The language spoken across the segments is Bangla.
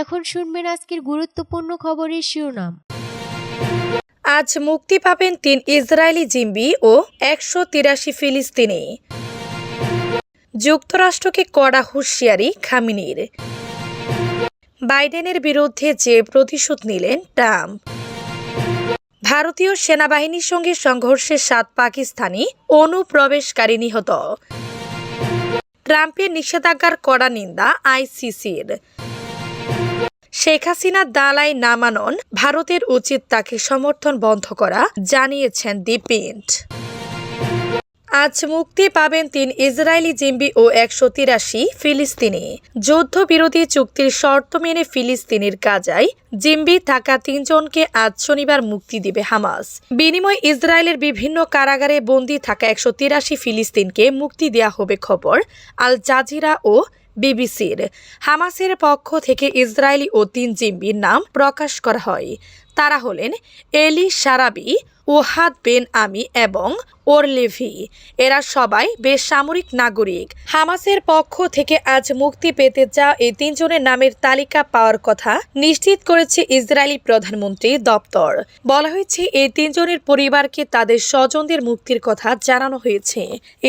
এখন শুনবেন আজকের গুরুত্বপূর্ণ খবরের শিরোনাম। আজ মুক্তি পাবেন তিন ইসরায়েলি জিম্বি ও একশো তিরাশি ফিলিস্তিনি। যুক্তরাষ্ট্রকে কড়া হুঁশিয়ারি খামিনির। বাইডেনের বিরুদ্ধে যে প্রতিশোধ নিলেন ট্রাম্প। ভারতীয় সেনাবাহিনীর সঙ্গে সংঘর্ষে সাত পাকিস্তানি অনুপ্রবেশকারী নিহত। ট্রাম্পের নিষেধাজ্ঞার কড়া নিন্দা আইসিসির। শেখ হাসিনা দালায় নামানন ভারতের উচিত তাকে সমর্থন বন্ধ করা জানিয়েছেন দীপিন্ট আজ মুক্তি পাবেন তিন ইসরায়েলি জিম্বি ও একশো তিরাশি ফিলিস্তিনি। যুদ্ধবিরোধী চুক্তির শর্ত মেনে ফিলিস্তিনির গাজায় জিম্বি থাকা তিনজনকে আজ শনিবার মুক্তি দিবে হামাস। বিনিময় ইসরায়েলের বিভিন্ন কারাগারে বন্দী থাকা একশো তিরাশি ফিলিস্তিনকে মুক্তি দেয়া হবে খবর আল জাজিরা ও বিবিসির। হামাসের পক্ষ থেকে ইসরায়েলি ও তিন জিম্বির নাম প্রকাশ করা হয়। তারা হলেন এলি সারাবি, ওহাদ বেন আমি এবং ওরলেভি। এরা সবাই বেসামরিক নাগরিক। হামাসের পক্ষ থেকে আজ মুক্তি পেতে যা এই তিনজনের নামের তালিকা পাওয়ার কথা নিশ্চিত করেছে ইসরায়েলি প্রধানমন্ত্রী দপ্তর। বলা হয়েছে, এই তিনজনের পরিবারকে তাদের স্বজনদের মুক্তির কথা জানানো হয়েছে।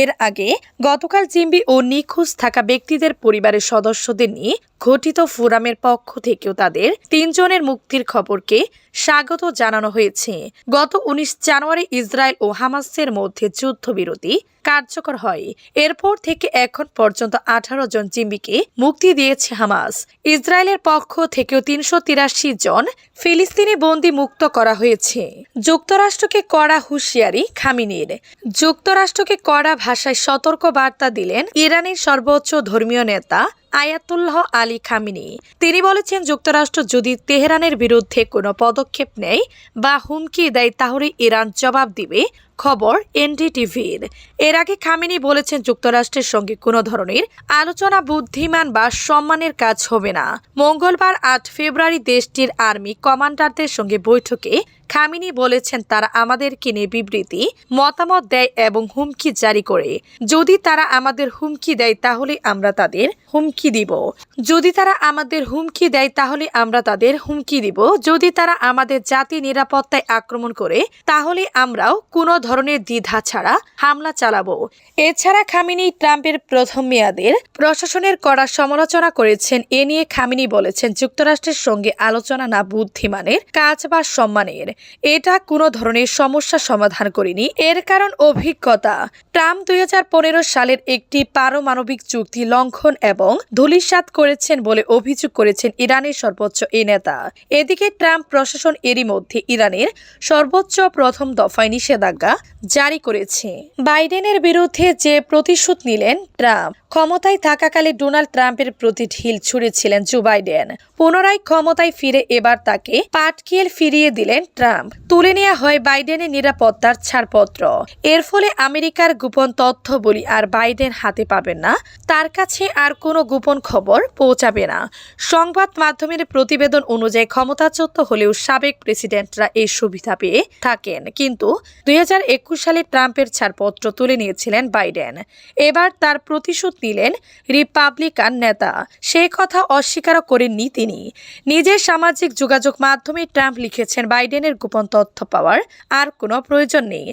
এর আগে গতকাল জিম্বি ও নিখোঁজ থাকা ব্যক্তিদের পরিবারের সদস্যদের নিয়ে ঘটিত ফোরামের পক্ষ থেকেও তাদের তিনজনের মুক্তির খবরকে স্বাগত জানানো হয়েছে। গত উনিশ জানুয়ারি ইসরায়েল ও হামাসের মধ্যে যুদ্ধবিরতি কার্যকর হয়। এরপর থেকে এখন পর্যন্ত আঠারো জন জিম্বিকে মুক্তি দিয়েছে হামাস। ইসরায়েলের পক্ষ থেকেও তিনশো তিরাশি জন ফিলিস্তিনি বন্দি মুক্ত করা হয়েছে। যুক্তরাষ্ট্রকে কড়া হুঁশিয়ারি খামিনির। যুক্তরাষ্ট্রকে কড়া ভাষায় সতর্ক বার্তা দিলেন ইরানের সর্বোচ্চ ধর্মীয় নেতা আয়াতুল্লাহ আলী খামিনি। তিনি বলেছেন, যুক্তরাষ্ট্র যদি তেহরানের বিরুদ্ধে কোনো পদক্ষেপ নেয় বা হুমকি দেয়, তাহলে ইরান জবাব দিবে খবর এনডিটিভির। এর আগে খামিনি বলেছেন যুক্তরাষ্ট্রের সঙ্গে কোনো ধরনের আলোচনা বুদ্ধিমান বা সম্মানের কাজ হবে না। মঙ্গলবার আট ফেব্রুয়ারি দেশটির আর্মি কমান্ডারদের সঙ্গে বৈঠকে খামিনি বলেছেন তারা আমাদেরকে নিয়ে বিবৃতি, মতামত দেয় এবং হুমকি জারি করে। যদি তারা আমাদের হুমকি দেয়, তাহলে আমরা তাদের হুমকি দিব। যদি তারা আমাদের হুমকি দেয়, তাহলে আমরা তাদের হুমকি দিব। যদি তারা আমাদের জাতি নিরাপত্তায় আক্রমণ করে, তাহলে আমরাও কোনো ধরনের দ্বিধা ছাড়া হামলা চালাবো। এছাড়া খামিনি ট্রাম্পের প্রথম মেয়াদের প্রশাসনের কড়া সমালোচনা করেছেন। এ নিয়ে খামিনি বলেছেন, যুক্তরাষ্ট্রের সঙ্গে আলোচনা না বুদ্ধিমানের, কাজ বা সম্মানের। এটা কোনো ধরনের সমস্যা সমাধান করেনি। এর কারণ অভিজ্ঞতা। ট্রাম্প দুই সালের একটি পারমাণবিক চুক্তি লঙ্ঘন এবং ধূলিসাৎ করেছেন বলে অভিযোগ করেছেন ইরানের সর্বোচ্চ এই নেতা। এদিকে ট্রাম্প প্রশাসন এরই মধ্যে ইরানের সর্বোচ্চ প্রথম দফায় নিষেধাজ্ঞা জারি করেছে। বাইডেনের বিরুদ্ধে যে প্রতিশোধ নিলেন ট্রাম্প, ক্ষমতায় থাকাকালে ডোনাল্ড ট্রাম্পের প্রতি ঢিল ছুঁড়েছিলেন জো বাইডেন। পুনরায় ক্ষমতায় ফিরে এবার তাকে পাটকিয়েল ফিরিয়ে দিলেন ট্রাম্প। তুলে নেওয়া হয় বাইডেনের নিরাপত্তার ছাড়পত্র। এর ফলে আমেরিকার গোপন তথ্য বলি আর বাইডেন হাতে পাবেন না, তার কাছে আর কোনো গোপন খবর পৌঁছাবে না। সংবাদ মাধ্যমের প্রতিবেদন অনুযায়ী ক্ষমতাচ্যুত হলেও সাবেক প্রেসিডেন্টরা এই সুবিধা পেয়ে থাকেন। কিন্তু দুই হাজার একুশ সালে ট্রাম্পের ছাড়পত্র তুলে নিয়েছিলেন বাইডেন। এবার তার প্রতিশোধ নিলেন রিপাবলিকান নেতা। সে কথা অস্বীকার করেননি তিনি। নিজের সামাজিক যোগাযোগ মাধ্যমে ট্রাম্প লিখেছেন বাইডেনের গোপন তথ্য পাওয়ার আর কোনো প্রয়োজন নেই।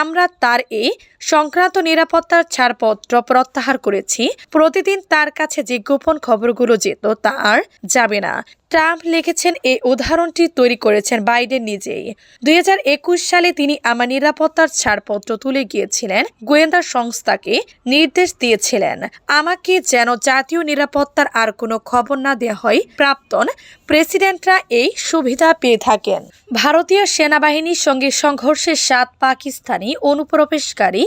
আমরা তার এই সংক্রান্ত নিরাপত্তার ছাড়পত্র প্রত্যাহার করেছি। প্রতিদিন তার কাছে যে গোপন খবরগুলো যেত তা আর যাবে না। ট্রাম্প লিখেছেন এই উদাহরণটি তৈরি করেছেন বাইডেন নিজেই। দু হাজার একুশ সালে তিনি আমার নিরাপত্তার ছাড়পত্র তুলে গিয়েছিলেন। গোয়েন্দা সংস্থাকে নির্দেশ দিয়েছিলেন, আমাকে যেন জাতীয় নিরাপত্তার আর কোনো খবর না দেওয়া হয়। প্রাক্তন প্রেসিডেন্টরা এই সুবিধা পেয়ে থাকেন। ভারতীয় সেনাবাহিনীর সঙ্গে সংঘর্ষে সাত পাকিস্তানি অনুপ্রবেশকারী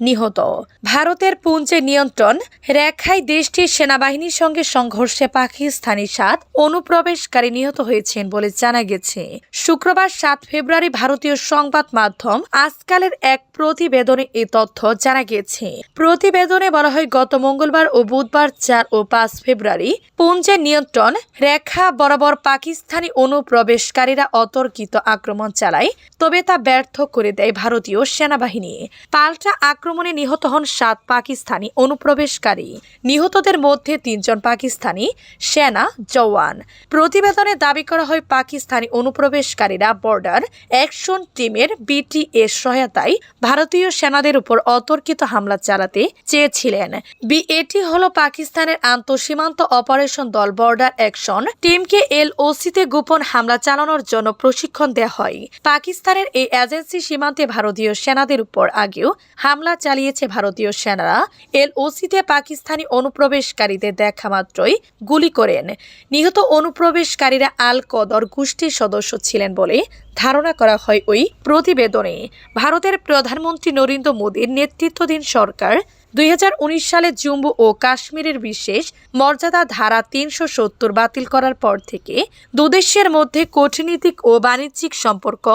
নিহত। ভারতের পুঞ্জে নিয়ন্ত্রণ রেখায় দেশটির সেনাবাহিনীর সঙ্গে সংঘর্ষে পাকিস্তানি সাত অনুপ্রবেশকারী নিহত হয়েছেন বলে জানা গেছে। শুক্রবার সাত ফেব্রুয়ারি ভারতীয় সংবাদ মাধ্যম আজকালের এক প্রতিবেদনে এই তথ্য জানা গেছে। প্রতিবেদনে বলা হয়, গত মঙ্গলবার ও বুধবার চার ও পাঁচ ফেব্রুয়ারি পুঞ্জের নিয়ন্ত্রণ রেখা বরাবর পাকিস্তানি অনুপ্রবেশকারীরা অতর্কিত আক্রমণ চালায়, তবে তা ব্যর্থ করে দেয় ভারতীয় সেনাবাহিনী। পাল্টা আক্রমণে নিহত হন সাত পাকিস্তানি অনুপ্রবেশকারী। নিহতদের মধ্যে তিনজন পাকিস্তানি সেনা জওয়ান। প্রতিবেদনে দাবি করা হয়, পাকিস্তানি অনুপ্রবেশকারীরা বর্ডার অ্যাকশন টিমের বিটিএস সহায়তায় ভারতীয় সেনাদের উপর অতর্কিত হামলা চালাতে চেয়েছিলেন। বিএটি হল পাকিস্তানের আন্তঃসীমান্ত অপারেশন দল বর্ডার অ্যাকশন টিমকে এলওসিতে গোপন হামলা চালানোর জন্য প্রশিক্ষণ দেওয়া হয়। পাকিস্তানের এই এজেন্সি সীমান্তে ভারতীয় সেনাদের উপর আগেও হামলা চালিয়েছে ভারতীয় সেনারা। এলওসিতে পাকিস্তানি অনুপ্রবেশকারীদের দেখা মাত্রই গুলি করেন। নিহত অনুপ্রবেশকারীরা আল কদর গোষ্ঠীর সদস্য ছিলেন বলে ধারণা করা হয় ওই প্রতিবেদনে। ভারতের প্রধানমন্ত্রী নরেন্দ্র মোদীর নেতৃত্বাধীন সরকার দুই হাজার উনিশ সালে জম্মু ও কাশ্মীরের বিশেষ মর্যাদা ধারা তিনশো সত্তর বাতিল করার পর থেকে দুদেশের মধ্যে কূটনীতিক ও বাণিজ্যিক সম্পর্ক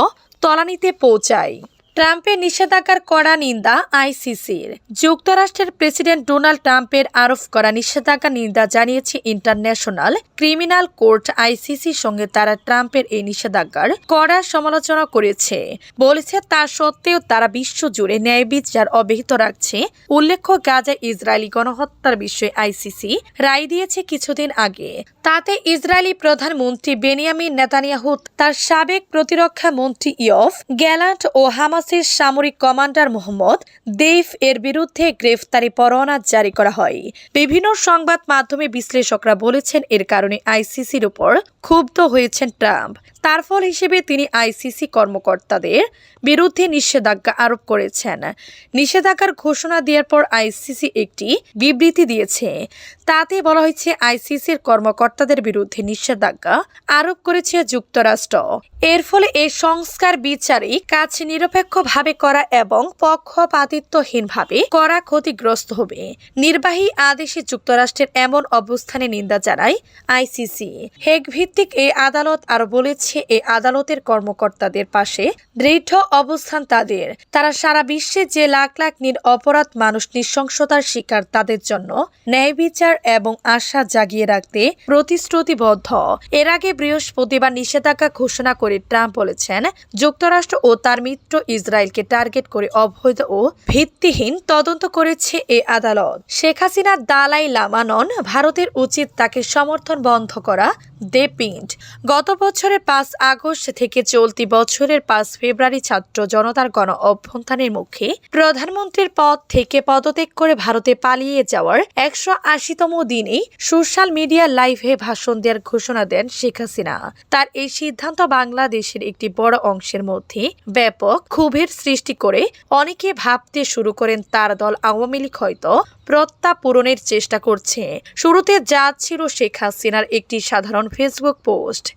তলানিতে পৌঁছায়। ট্রাম্পের নিষেধাজ্ঞার কড়া নিন্দা আইসিসির। যুক্তরাষ্ট্রের প্রেসিডেন্ট ডোনাল্ড ট্রাম্পের আরোপ করা নিষেধাজ্ঞা নিন্দা জানিয়েছে ইন্টারন্যাশনাল ক্রিমিনাল কোর্ট আইসিসির সঙ্গে তারা ট্রাম্পের এই নিষেধাজ্ঞার কড়া সমালোচনা করেছে। বলেছে, তা সত্ত্বেও তারা বিশ্বজুড়ে ন্যায় বিচার অব্যাহত রাখছে। উল্লেখ্য গাজা ইসরায়েলি গণহত্যার বিষয়ে আইসিসি রায় দিয়েছে কিছুদিন আগে। তাতে ইসরায়েলি প্রধানমন্ত্রী বেনিয়ামিন নেতানিয়াহু, তার সাবেক প্রতিরক্ষা মন্ত্রী ইয়ফ গ্যালান্ট ও হামাসের সামরিক কমান্ডার মোহাম্মদ দেইফ এর বিরুদ্ধে গ্রেফতারি পরোয়ানা জারি করা হয়। বিভিন্ন সংবাদ মাধ্যমে বিশ্লেষকরা বলেছেন এর কারণে আইসিসির উপর ক্ষুব্ধ হয়েছেন ট্রাম্প। তার ফল হিসেবে তিনি আইসিসি কর্মকর্তাদের বিরুদ্ধে নিষেধাজ্ঞা আরোপ করেছেন। নিষেধাজ্ঞার ঘোষণা দেওয়ার পর আইসিসি একটি বিবৃতি দিয়েছে। তাতে বলা হয়েছে আইসিসির কর্মকর্তাদের বিরুদ্ধে নিষেধাজ্ঞা আরোপ করেছে যুক্তরাষ্ট্র। এর ফলে এই সংস্কার বিচারিক কাজ নিরপেক্ষভাবে করা এবং পক্ষপাতিত্বহীনভাবে করা ক্ষতিগ্রস্ত হবে। নির্বাহী আদেশে যুক্তরাষ্ট্রের এমন অবস্থানে নিন্দা জানায় আইসিসি। হেগ ভিত্তিক এই আদালত আরও বলেছে এই আদালতের কর্মকর্তাদের পাশে দৃঢ় অবস্থান তাদের। তারা সারা বিশ্বে যে লাখ লাখ নির অপরাধ মানুষ নৃশংসতার শিকার তাদের জন্য ন্যায় বিচার এবং আশা জাগিয়ে রাখতে প্রতিশ্রুতিবদ্ধ। এর আগে বৃহস্পতিবার নিষেধাজ্ঞা ঘোষণা করে ট্রাম্প বলেছেন, যুক্তরাষ্ট্র ও তার মিত্র ইসরায়েলকে টার্গেট করে অবৈধ ও ভিত্তিহীন তদন্ত করেছে এ আদালত। শেখ হাসিনা, দালাই লামা নন ভারতের উচিত তাকে সমর্থন বন্ধ করা, দে পিন্ট গত বছরের পাঁচ আগস্ট থেকে চলতি বছরের পাঁচ ফেব্রুয়ারি ছাত্র জনতার গণ অভ্যন্থানের মুখে প্রধানমন্ত্রীর পদ থেকে পদত্যাগ করে ভারতে পালিয়ে যাওয়ার একশো আশিতম দিনে সোশ্যাল মিডিয়া লাইভে ভাষণ দেওয়ার ঘোষণা দেন শেখ হাসিনা। তার এই সিদ্ধান্ত বাংলাদেশের একটি বড় অংশের মধ্যে ব্যাপক ক্ষোভের সৃষ্টি করে অনেকে ভাবতে শুরু করেন তার দল আওয়ামী লীগ হয়তো প্রত্যাপূরণের পূরণের চেষ্টা করছে। শুরুতে যা ছিল শেখ হাসিনার একটি সাধারণ ফেসবুক পোস্ট